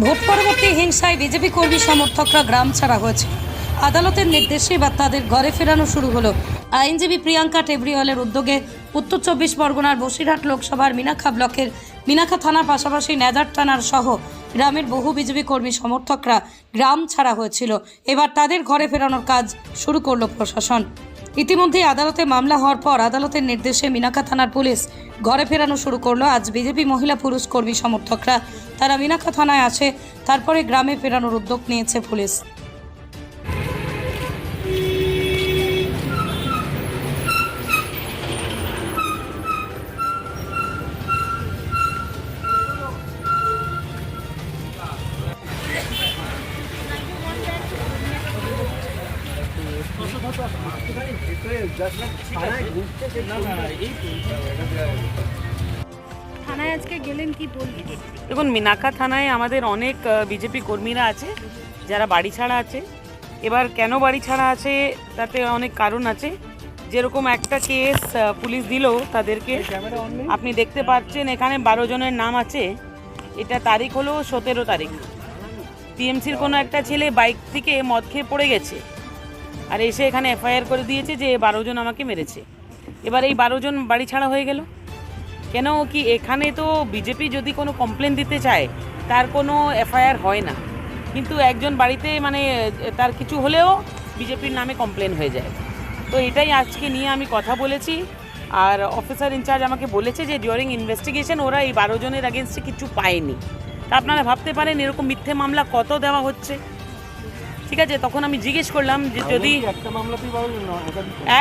Vote পরবর্তী হিংসায় BJP কর্মী সমর্থকরা গ্রাম ছাড়া হয়েছে। আদালতের নির্দেশে বা তাদের ঘরে ফেরানো শুরু হলো। আইনজীবী প্রিয়াঙ্কা টেবরিওয়ালের উদ্যোগে উত্তর চব্বিশ পরগনার বসিরহাট লোকসভার মিনাখা ব্লকের মিনাখা থানার পাশাপাশি নেদার থানার সহ গ্রামের বহু বিজেপি কর্মী সমর্থকরা গ্রাম ছাড়া হয়েছিল। এবার তাদের ঘরে ফেরানোর কাজ শুরু করল প্রশাসন। ইতিমধ্যে আদালতে মামলা হওয়ার পর আদালতের নির্দেশে মিনাখা থানার পুলিশ ঘরে ফেরানো শুরু করল। আজ বিজেপি মহিলা পুরুষ কর্মী সমর্থকরা। তারা মিনাখা থানায় আছে, তারপরে গ্রামে ফেরানোর উদ্যোগ নিয়েছে পুলিশ। থানায় আজকে গেলেন কি বলবেন? দেখুন মিনাখা থানায় আমাদের অনেক বিজেপি কর্মীরা আছে যারা বাড়ি ছাড়া আছে। এবার কেন বাড়ি ছাড়া আছে তাতে অনেক কারণ আছে। যেরকম একটা কেস পুলিশ দিল তাদেরকে। আপনি দেখতে পাচ্ছেন এখানে বারো জনের নাম আছে। এটা তারিখ হলো সতেরো তারিখ। টিএমসির কোনো একটা ছেলে বাইক থেকে মদ খেয়ে পড়ে গেছে। আর এসে এখানে এফআইআর করে দিয়েছে যে বারো জন আমাকে মেরেছে। এবার এই বারো জন বাড়ি ছাড়া হয়ে গেল। কেন কি এখানে তো বিজেপি যদি কোনো কমপ্লেন দিতে চায়, তার কোনো এফআইআর হয় না। কিন্তু একজন বাড়িতে মানে তার কিছু হলেও বিজেপির নামে কমপ্লেন হয়ে যায়। তো এটাই আজকে নিয়ে আমি কথা বলেছি। আর অফিসার ইনচার্জ আমাকে বলেছে যে ডিউরিং ইনভেস্টিগেশন ওরা এই বারো জনের আগেনস্টে কিছু পায়নি। তা আপনারা ভাবতে পারেন এরকম মিথ্যে মামলা কত দেওয়া হচ্ছে? ঠিক আছে তখন আমি জিজ্ঞেস করলাম যে যদি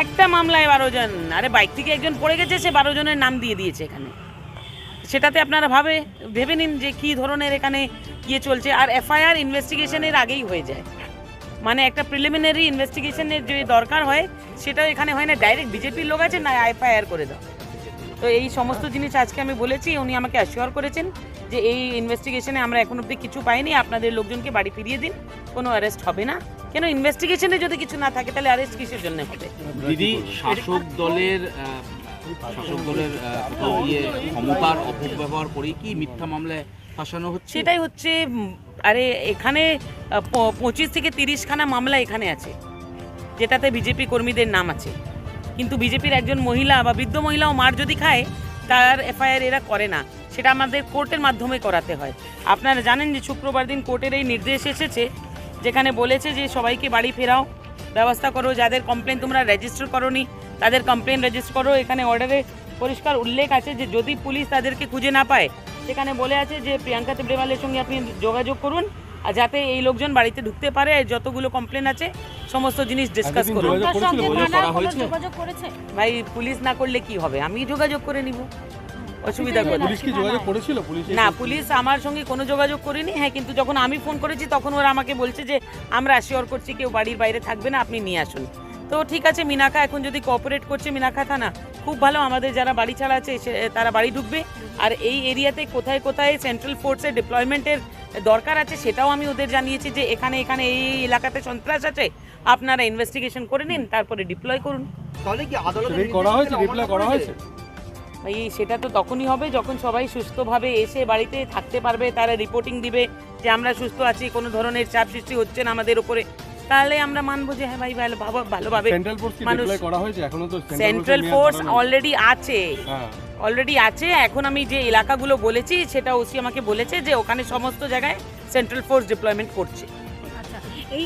একটা মামলায় বারো জন আরে বাইক থেকে একজন পড়ে গেছে সে বারো জনের নাম দিয়ে দিয়েছে এখানে। সেটাতে আপনারা ভাবে ভেবে নিন যে কী ধরনের এখানে ইয়ে চলছে আর এফআইআর ইনভেস্টিগেশনের আগেই হয়ে যায়। মানে একটা প্রিলিমিনারি ইনভেস্টিগেশনের যে দরকার হয় সেটাও এখানে হয় না ডাইরেক্ট বিজেপির লোক আছে না এফআইআর করে দাও। তো এই সমস্ত জিনিস আজকে আমি বলেছি উনি আমাকে অ্যাসিওর করেছেন যে এই ইনভেস্টিগেশনে আমরা এখন অবধি কিছু পাইনি। আপনাদের লোকজনকে বাড়ি ফিরিয়ে দিন কোনো অ্যারেস্ট হবে না। কেন ইনভেস্টিগেশনে যদি কিছু না থাকে তাহলে অ্যারেস্ট কিসের জন্য হবে? দিদি শাসক দলের শাসক দলের আহ, ক্ষমতার অপব্যবহার করে কি মিথ্যা মামলায় ফাঁসানো হচ্ছে? সেটাই হচ্ছে আরে এখানে পঁচিশ থেকে তিরিশখানা মামলা এখানে আছে যেটাতে বিজেপি কর্মীদের নাম আছে। কিন্তু বিজেপির একজন মহিলা বা বৃদ্ধ মহিলাও মার যদি খায়, তার এফআইআর এরা করে না। সেটা আমাদের কোর্টের মাধ্যমে করাতে হয়। আপনারা জানেন যে শুক্রবার দিন কোর্টের এই নির্দেশ এসেছে, যেখানে বলেছে যে সবাইকে বাড়ি ফেরাও, ব্যবস্থা করো, যাদের কমপ্লেন তোমরা রেজিস্টার করোনি, তাদের কমপ্লেন রেজিস্টার করো। এখানে অর্ডারে পরিষ্কার উল্লেখ আছে যে যদি পুলিশ তাদেরকে খুঁজে না পায়, সেখানে বলে আছে যে প্রিয়াঙ্কা তেবরেওয়ালের সঙ্গে আপনি যোগাযোগ করুন। আর যাতে এই লোকজন বাড়িতে ঢুকতে পারে যতগুলো কমপ্লেন আছে সমস্ত জিনিস ডিসকাস করুন। ভাই পুলিশ না করলে কি হবে? আমি যোগাযোগ করে নিব। অসুবিধা করে পুলিশ কি যোগাযোগ করেছিল? পুলিশ না পুলিশ আমার সঙ্গে কোনো যোগাযোগ করেনি। হ্যাঁ কিন্তু যখন আমি ফোন করেছি তখন ওরা আমাকে বলছে যে আমরা অ্যাসিওর করছি কেউ বাড়ির বাইরে থাকবে না আপনি নিয়ে আসুন। তো ঠিক আছে মিনাকা এখন যদি কোঅপারেট করছে মিনাকা থানা খুব ভালো। আমাদের যারা বাড়ি ছাড়া আছে সে- তারা বাড়ি ঢুকবে। আর এই এরিয়াতে কোথায় কোথায় সেন্ট্রাল ফোর্সের ডিপ্লয়মেন্টের দরকার আছে সেটাও আমি ওদের জানিয়েছি যে এখানে এখানে এই এলাকাতে সন্ত্রাস আছে। আপনারা ইনভেস্টিগেশন করে নিন তারপরে ডিপ্লয় করুন। তাহলে কি করা হয়েছে ডিপ্লয় করা হয়েছে? এই সেটা তো তখনই হবে যখন সবাই সুস্থভাবে এসে বাড়িতে থাকতে পারবে তারা রিপোর্টিং দিবে যে আমরা সুস্থ আছি কোনো ধরনের চাপ সৃষ্টি হচ্ছে না আমাদের উপরে। তাহলে আমরা মানবো যে হ্যাঁ ভাই ভালো ভালো- ভালোভাবে সেন্ট্রাল ফোর্স করা হয়েছে? এখনও তো সেন্ট্রাল ফোর্স অলরেডি আছে। হ্যাঁ। অলরেডি আছে। এখন আমি যে এলাকাগুলো বলেছি সেটা ওসি আমাকে বলেছে যে ওখানে সমস্ত জায়গায় সেন্ট্রাল ফোর্স ডিপ্লয়মেন্ট করছে। আচ্ছা এই